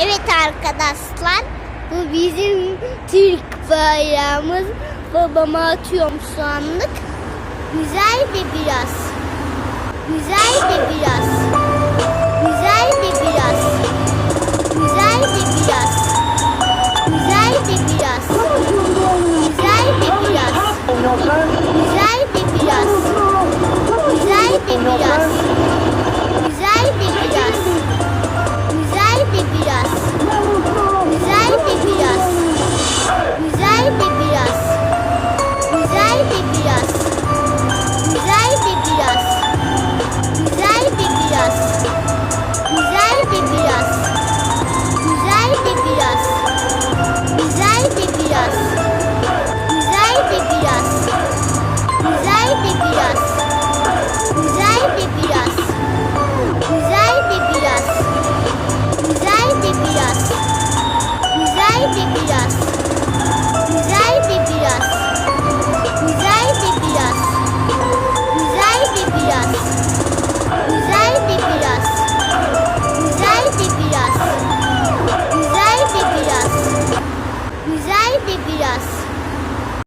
Evet arkadaşlar bu bizim Türk bayrağımız. Babama atıyorum şu anlık. Güzel de biraz. Güzel de biraz. Güzel de biraz. Güzel de biraz. Güzel de biraz. Güzel de biraz. Güzel de biraz. Kolay da.